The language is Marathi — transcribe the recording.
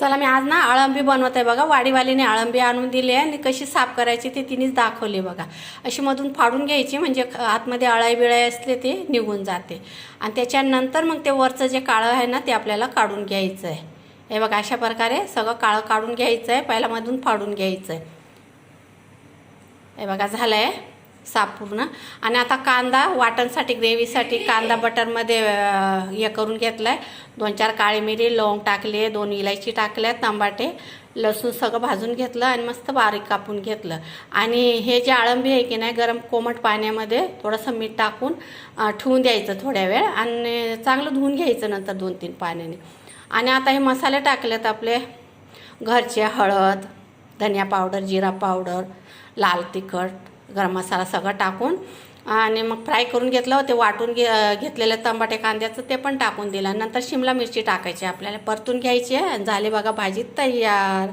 चला मी आज ना अळंबी बनवत आहे बघा. वाडीवालीने अळंबी आणून दिली आहे आणि कशी साफ करायची ते तिनेच दाखवली बघा. अशी मधून फाडून घ्यायची म्हणजे आतमध्ये अळाई बिळाई असले ते निघून जाते. आणि त्याच्यानंतर मग ते वरचं जे काळं आहे ना ते आपल्याला काढून घ्यायचं आहे. हे बघा अशा प्रकारे सगळं काळं काढून घ्यायचं आहे. पहिल्यामधून फाडून घ्यायचं आहे. हे बघा झालं आहे साफ पूर्ण आणि आता कांदा वाटणसाठी ग्रेव्हीसाठी कांदा बटरमध्ये हे करून घेतला आहे दोन चार काळी मिरी लवंग टाकले दोन इलायची टाकल्या तंबाटे लसूण सगळं भाजून घेतलं आणि मस्त बारीक कापून घेतलं. आणि हे जे आळंबी आहे की नाही गरम कोमट पाण्यामध्ये थोडंसं मीठ टाकून ठेवून द्यायचं थोड्या वेळ आणि चांगलं धुवून घ्यायचं नंतर दोन तीन पाण्याने. आणि आता हे मसाले टाकलेत आपले घरचे हळद धनिया पावडर जिरा पावडर लाल तिखट गरम मसाला सगळं टाकून आणि मग फ्राय करून घेतलं ते वाटून घे घेतलेलं तंबाटे कांद्याचं ते पण टाकून दिलं. नंतर शिमला मिरची टाकायची आपल्याला परतून घ्यायची आहे. झाले झाली बघा भाजी तयार.